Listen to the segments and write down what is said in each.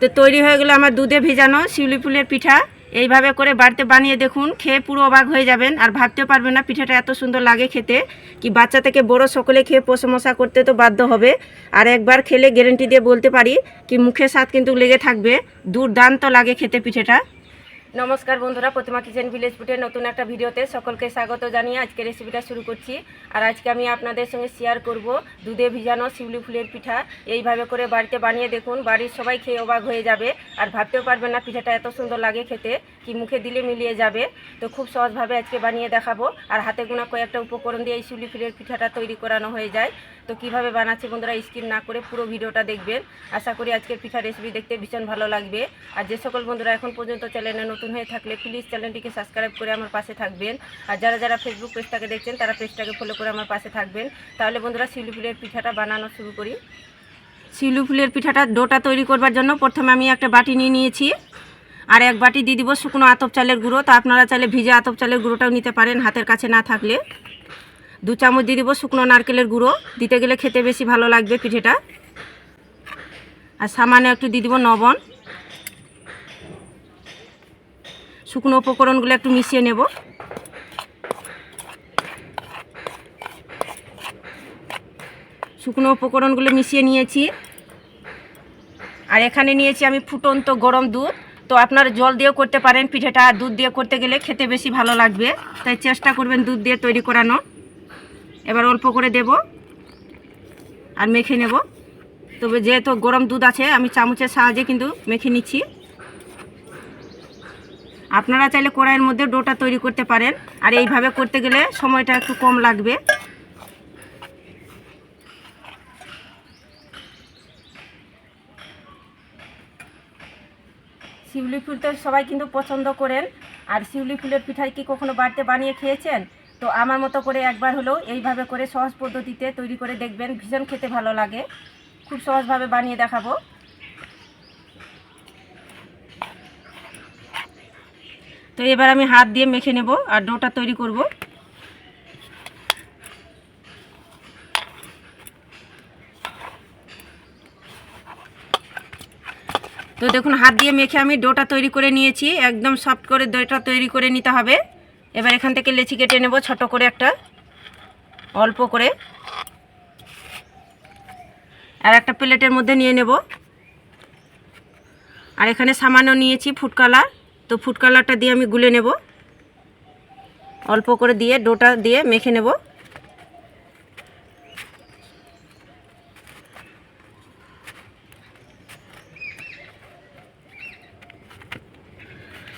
তো তৈরি হয়ে গেলো আমার দুধে ভেজানো শিউলি ফুলের পিঠা। এইভাবে করে বাড়িতে বানিয়ে দেখুন, খেয়ে পুরো অবাক হয়ে যাবেন। আর ভাবতেও পারবেন না পিঠাটা এত সুন্দর লাগে খেতে। কি বাচ্চা থেকে বড় সকলে খেয়ে প্রশংসা করতে তো বাধ্য হবে। আর একবার খেলে গ্যারেন্টি দিয়ে বলতে পারি, কি মুখের স্বাদ কিন্তু লেগে থাকবে। দুর্দান্ত লাগে খেতে পিঠেটা। নমস্কার বন্ধুরা, প্রতিমা কিচেন ভিলেজ ফুটের নতুন একটা ভিডিওতে সকলকে স্বাগত জানিয়ে আজকে রেসিপিটা শুরু করছি। আর আজকে আমি আপনাদের সঙ্গে শেয়ার করব দুধে ভিজানো শিউলি ফুলের পিঠা। এইভাবে করে বাড়িতে বানিয়ে দেখুন, বাড়ির সবাই খেয়ে অবাক হয়ে যাবে। আর ভাবতেও পারবেন না পিঠাটা এত সুন্দর লাগে খেতে, কি মুখে দিলে মিলিয়ে যাবে। তো খুব সহজভাবে আজকে বানিয়ে দেখাবো। আর হাতে গোনা কয়েকটা উপকরণ দিয়ে এই শিউলি ফুলের পিঠাটা তৈরি করানো হয়ে যায়। তো কীভাবে বানাচ্ছি বন্ধুরা স্কিপ না করে পুরো ভিডিওটা দেখবেন। আশা করি আজকের পিঠা রেসিপি দেখতে ভীষণ ভালো লাগবে। আর যে সকল বন্ধুরা এখন পর্যন্ত চ্যানেলে নতুন হয়ে থাকলে প্লিজ চ্যানেলটিকে সাবস্ক্রাইব করে আমার পাশে থাকবেন। আর যারা যারা ফেসবুক পেজটাকে দেখছেন, তারা পেজটাকে ফলো করে আমার পাশে থাকবেন। তাহলে বন্ধুরা শিউলি ফুলের পিঠাটা বানানো শুরু করি। শিউলি ফুলের পিঠাটা ডোটা তৈরি করবার জন্য প্রথমে আমি একটা বাটি নিয়ে নিয়েছি। আর এক বাটি দিয়ে দিব শুকনো আতপ চালের গুঁড়ো। তো আপনারা চাইলে ভিজে আতপ চালের গুঁড়োটাও নিতে পারেন হাতের কাছে না থাকলে। দু চামচ দিয়ে দিব শুকনো নারকেলের গুঁড়ো। দিতে গেলে খেতে বেশি ভালো লাগবে পিঠেটা। আর সামান্য একটু দিয়ে দিব লবণ। শুকনো উপকরণগুলো একটু মিশিয়ে নেব। শুকনো উপকরণগুলো মিশিয়ে নিয়েছি। আর এখানে নিয়েছি আমি ফুটন্ত গরম দুধ। তো আপনারা জল দিয়েও করতে পারেন, পিঠেটা আর দুধ দিয়ে করতে গেলে খেতে বেশি ভালো লাগবে। তাই চেষ্টা করবেন দুধ দিয়ে তৈরি করানো। এবার অল্প করে দেব আর মেখে নেব। তবে যেহেতু গরম দুধ আছে, আমি চামচের সাহায্যে কিন্তু মেখে নিচ্ছি। আপনারা চাইলে কড়াইয়ের মধ্যে ডোটা তৈরি করতে পারেন। আর এইভাবে করতে গেলে সময়টা একটু কম লাগবে। শিউলি ফুল তো সবাই কিন্তু পছন্দ করেন। আর শিউলি ফুলের পিঠাই কি কখনো বাড়িতে বানিয়ে খেয়েছেন? তো আমার মতো করে একবার হলেও এইভাবে করে সহজ পদ্ধতিতে তৈরি করে দেখবেন। ভীষণ খেতে ভালো লাগে। খুব সহজভাবে বানিয়ে দেখাবো। তো এবার আমি হাত দিয়ে মেখে নেব আর ডোটা তৈরি করব। তো দেখুন, হাত দিয়ে মেখে আমি ডোটা তৈরি করে নিয়েছি। একদম সফট করে ডোটা তৈরি করে নিতে হবে। এবার এখান থেকে লেচি কেটে নেব, ছোট করে একটা, অল্প করে। আর একটা প্লেটের মধ্যে নিয়ে নেব। আর এখানে সামান্য নিয়েছি ফুড কালার। তো ফুড কালারটা দিয়ে আমি গুলে নেব। অল্প করে দিয়ে ডোটা দিয়ে মেখে নেব।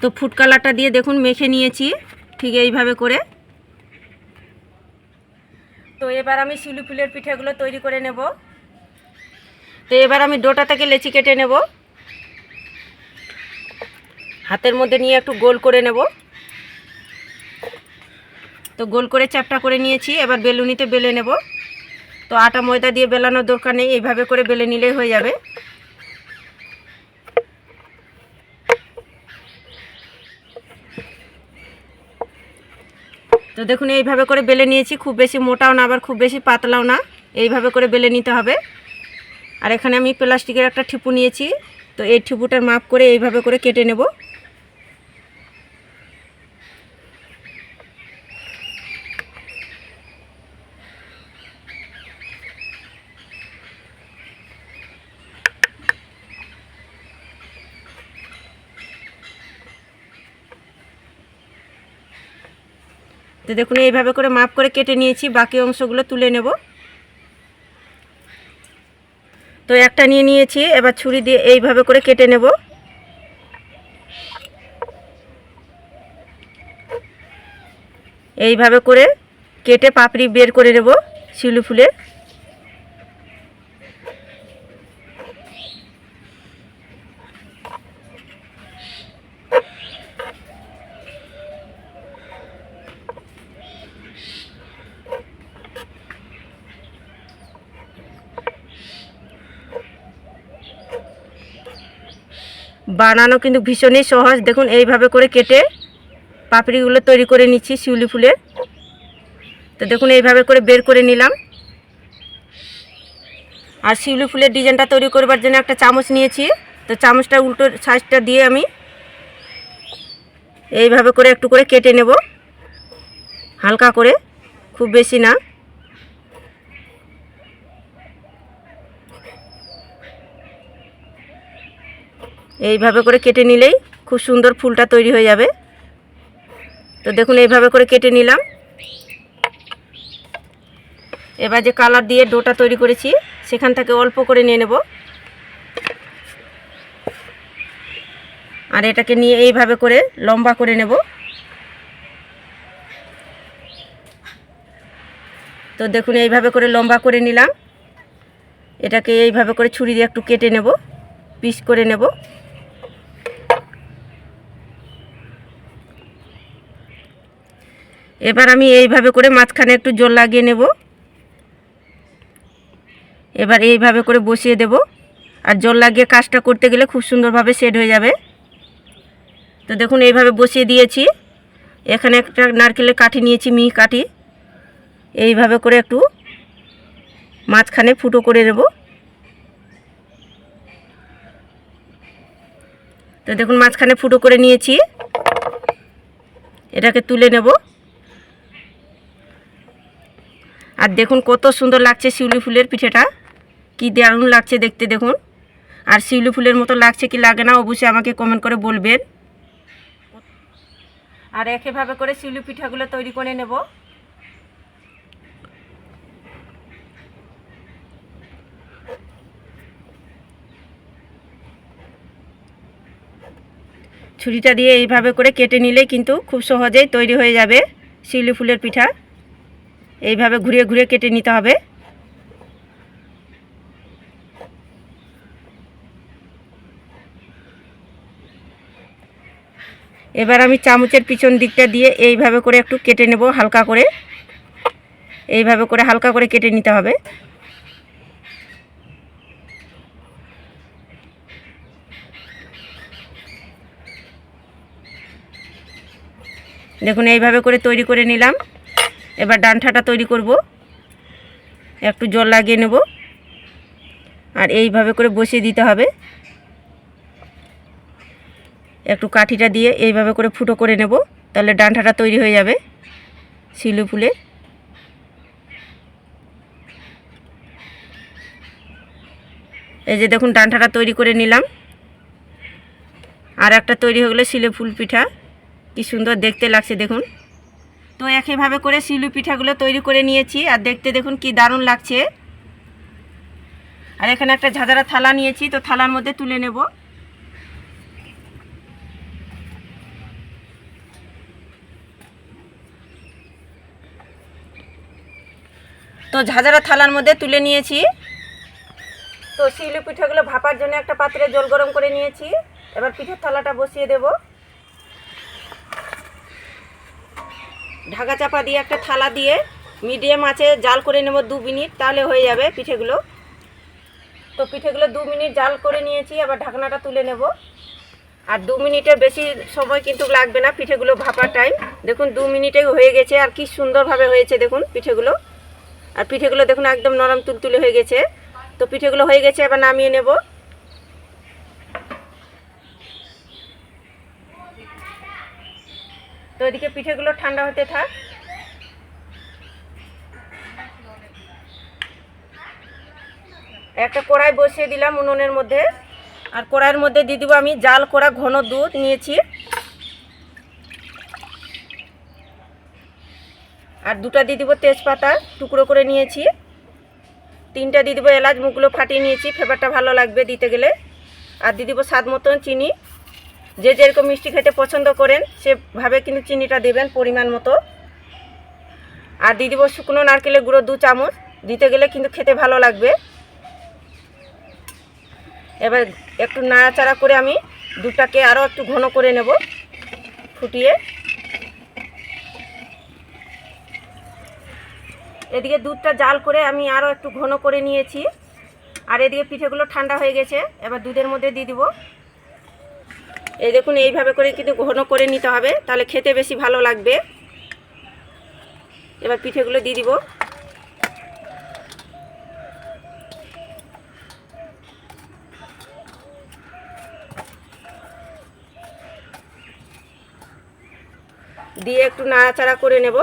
তো ফুড কালারটা দিয়ে দেখুন মেখে নিয়েছি, ঠিক এইভাবে করে। তো এবার আমি শিলু ফুলের পিঠেগুলো তৈরি করে নেব। তো এবার আমি ডোটা থেকে লেচি কেটে নেব। হাতের মধ্যে নিয়ে একটু গোল করে নেব। তো গোল করে চ্যাপটা করে নিয়েছি, এবার বেলুনিতে বেলে নেব। তো আটা ময়দা দিয়ে বেলানোর দরকার নেই, এইভাবে করে বেলে নিলেই হয়ে যাবে। তো দেখুন, এইভাবে করে বেলে নিয়েছি, খুব বেশি মোটাও না, আবার খুব বেশি পাতলাও না। এইভাবে করে বেলে নিতে হবে। আর এখানে আমি প্লাস্টিকের একটা ঠিপু নিয়েছি, তো এই ঠিপুটার মাপ করে এইভাবে করে কেটে নেব। তো দেখুন, এইভাবে করে মাপ করে কেটে নিয়েছি, বাকি অংশগুলো তুলে নেব। তো একটা নিয়ে নিয়েছি, এবার ছুরি দিয়ে এইভাবে করে কেটে নেব। এইভাবে করে কেটে পাপড়ি বের করে নেব শিলু ফুলের বানানো কিন্তু ভীষণই সহজ। দেখুন, এইভাবে করে কেটে পাপড়িগুলো তৈরি করে নিচ্ছি শিউলি ফুলের তো দেখুন, এইভাবে করে বের করে নিলাম। আর শিউলি ফুলের ডিজাইনটা তৈরি করবার জন্য একটা চামচ নিয়েছি। তো চামচটা উল্টো সাইজটা দিয়ে আমি এইভাবে করে একটু করে কেটে নেব। হালকা করে, খুব বেশি না। এইভাবে করে কেটে নিলেই খুব সুন্দর ফুলটা তৈরি হয়ে যাবে। তো দেখুন, এইভাবে করে কেটে নিলাম। এবার যে কালার দিয়ে ডোটা তৈরি করেছি, সেখান থেকে অল্প করে নিয়ে নেব। আর এটাকে নিয়ে এইভাবে করে লম্বা করে নেব। তো দেখুন, এইভাবে করে লম্বা করে নিলাম। এটাকে এইভাবে করে ছুরি দিয়ে একটু কেটে নেব, পিস করে নেব। এবার আমি এইভাবে করে মাঝখানে একটু জল লাগিয়ে নেব। এবার এইভাবে করে বসিয়ে দেব। আর জল লাগিয়ে কাজটা করতে গেলে খুব সুন্দরভাবে সেট হয়ে যাবে। তো দেখুন, এইভাবে বসিয়ে দিয়েছি। এখানে একটা নারকেলের কাঠি নিয়েছি, মিহি কাঠি। এইভাবে করে একটু মাঝখানে ফুটো করে নেব। তো দেখুন, মাঝখানে ফুটো করে নিয়েছি। এটাকে তুলে নেব। আর দেখুন কত সুন্দর লাগছে শিউলি ফুলের পিঠেটা। কি দারুণ লাগছে দেখতে দেখুন। আর শিউলি ফুলের মতো লাগছে কি লাগে না অবশ্যই আমাকে কমেন্ট করে বলবেন। আর একেভাবে করে শিউলি পিঠাগুলো তৈরি করে নেব। ছুরিটা দিয়ে এইভাবে করে কেটে নিলেই কিন্তু খুব সহজেই তৈরি হয়ে যাবে শিউলি ফুলের পিঠা। এইভাবে ঘুরিয়ে ঘুরিয়ে কেটে নিতে হবে। এবার আমি চামচের পিছন দিকটা দিয়ে এইভাবে করে একটু কেটে নেব হালকা করে। এইভাবে করে হালকা করে কেটে নিতে হবে। দেখুন এইভাবে করে তৈরি করে নিলাম। এবার ডান্ঠাটা তৈরি করব। একটু জল লাগিয়ে নেব। আর এইভাবে করে বসিয়ে দিতে হবে। একটু কাঠিটা দিয়ে এইভাবে করে ফুটো করে নেব। তাহলে ডান্ঠাটা তৈরি হয়ে যাবে শিলু ফুলের এই যে দেখুন, ডান্ঠাটা তৈরি করে নিলাম। আর একটা তৈরি হয়ে গেলো শিলে ফুল পিঠা। কি সুন্দর দেখতে লাগছে, দেখুন। তো একইভাবে করে শিলু পিঠাগুলো তৈরি করে নিয়েছি, আর দেখতে দেখুন কি দারুণ লাগছে। আর এখানে একটা ঝাঁঝারা থালা নিয়েছি, তো থালার মধ্যে তুলে নেব। তো ঝাঁঝারা থালার মধ্যে তুলে নিয়েছি। তো শিলু পিঠাগুলো ভাপার জন্য একটা পাত্রে জল গরম করে নিয়েছি। এবার পিঠের থালাটা বসিয়ে দেব। ঢাকা চাপা দিয়ে একটা থালা দিয়ে মিডিয়াম আছে, জাল করে নেব দু মিনিট, তাহলে হয়ে যাবে পিঠেগুলো। তো পিঠেগুলো দু মিনিট জাল করে নিয়েছি, আবার ঢাকনাটা তুলে নেব। আর দু মিনিটের বেশি সময় কিন্তু লাগবে না পিঠেগুলো ভাপার টাইম দেখুন, দু মিনিটে হয়ে গেছে, আর কি সুন্দরভাবে হয়েছে দেখুন পিঠেগুলো। আর পিঠেগুলো দেখুন একদম নরম তুলতুলে হয়ে গেছে। তো পিঠেগুলো হয়ে গেছে, এবার নামিয়ে নেব। তো এদিকে পিঠেগুলো ঠান্ডা হতে থাক। একটা কড়াই বসিয়ে দিলাম উনুনের মধ্যে। আর কড়াইয়ের মধ্যে দিয়ে দিব আমি জাল করা ঘন দুধ নিয়েছি। আর দুটা দিয়ে দিব তেজপাতা টুকরো করে নিয়েছি। তিনটা দিয়ে দিব এলাচ মুখগুলো ফাটিয়ে নিয়েছি। ফেভারটা ভালো লাগবে দিতে গেলে। আর দিয়ে দিব স্বাদ মতন চিনি। যে যেরকম মিষ্টি খেতে পছন্দ করেন, সেভাবে কিন্তু চিনিটা দেবেন পরিমাণ মতো। আর দিয়ে দিব শুকনো নারকেলের গুঁড়ো দু চামচ, দিতে গেলে কিন্তু খেতে ভালো লাগবে। এবার একটু নাড়াচাড়া করে আমি দুধটাকে আরও একটু ঘন করে নেব, ফুটিয়ে। এদিকে দুধটা জাল করে আমি আরও একটু ঘন করে নিয়েছি। আর এদিকে পিঠেগুলো ঠান্ডা হয়ে গেছে, এবার দুধের মধ্যে দিয়ে দিব। এই দেখুন, এইভাবে করে কিন্তু ঘন করে নিতে হবে, তাহলে খেতে বেশি ভালো লাগবে। এবার পিঠেগুলো দিয়ে দিব। দিয়ে একটু নাড়াচাড়া করে নেব।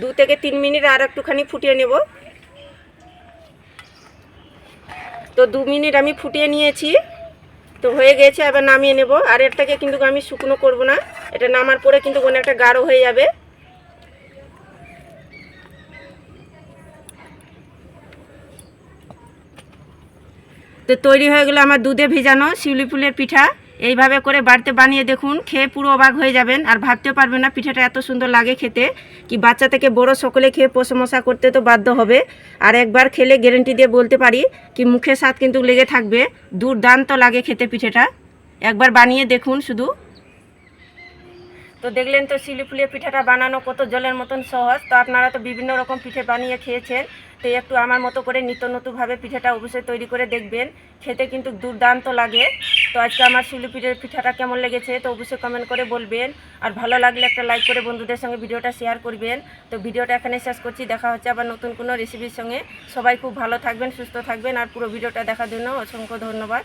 দু থেকে তিন মিনিট আর একটুখানি ফুটিয়ে নেব। তো দু মিনিট আমি ফুটিয়ে নিয়েছি। তো হয়ে গেছে, এবার নামিয়ে নেব। আর এটাকে কিন্তু আমি শুকনো করব না। এটা নামার পরে কিন্তু অনেকটা গাঢ় হয়ে যাবে। তো তৈরি হয়ে গেলো আমার দুধে ভেজানো শিউলি ফুলের পিঠা। এইভাবে করে বাড়িতে বানিয়ে দেখুন, খেয়ে পুরো অবাক হয়ে যাবেন। আর ভাবতেও পারবেন না, পিঠাটা এত সুন্দর লাগে খেতে। কি বাচ্চা থেকে বড় সকলে খেয়ে প্রশংসা করতে তো বাধ্য হবে। আর একবার খেলে গ্যারেন্টি দিয়ে বলতে পারি, কি মুখের স্বাদ কিন্তু লেগে থাকবে। দুর্দান্ত লাগে খেতে পিঠেটা। একবার বানিয়ে দেখুন শুধু। তো দেখলেন তো শিলি ফুলের পিঠাটা বানানো কত জলের মতন সহজ। তো আপনারা তো বিভিন্ন রকম পিঠে বানিয়ে খেয়েছেন। তো একটু আমার মতো করে নিত্য নতুনভাবে পিঠাটা অবশ্যই তৈরি করে দেখবেন। খেতে কিন্তু দুর্দান্ত লাগে। তো আজকে আমার শিলি পিঠের পিঠাটা কেমন লেগেছে, তো অবশ্যই কমেন্ট করে বলবেন। আর ভালো লাগলে একটা লাইক করে বন্ধুদের সঙ্গে ভিডিওটা শেয়ার করবেন। তো ভিডিওটা এখানে শেষ করছি, দেখা হচ্ছে আবার নতুন কোনো রেসিপির সঙ্গে। সবাই খুব ভালো থাকবেন, সুস্থ থাকবেন, আর পুরো ভিডিওটা দেখার জন্য অসংখ্য ধন্যবাদ।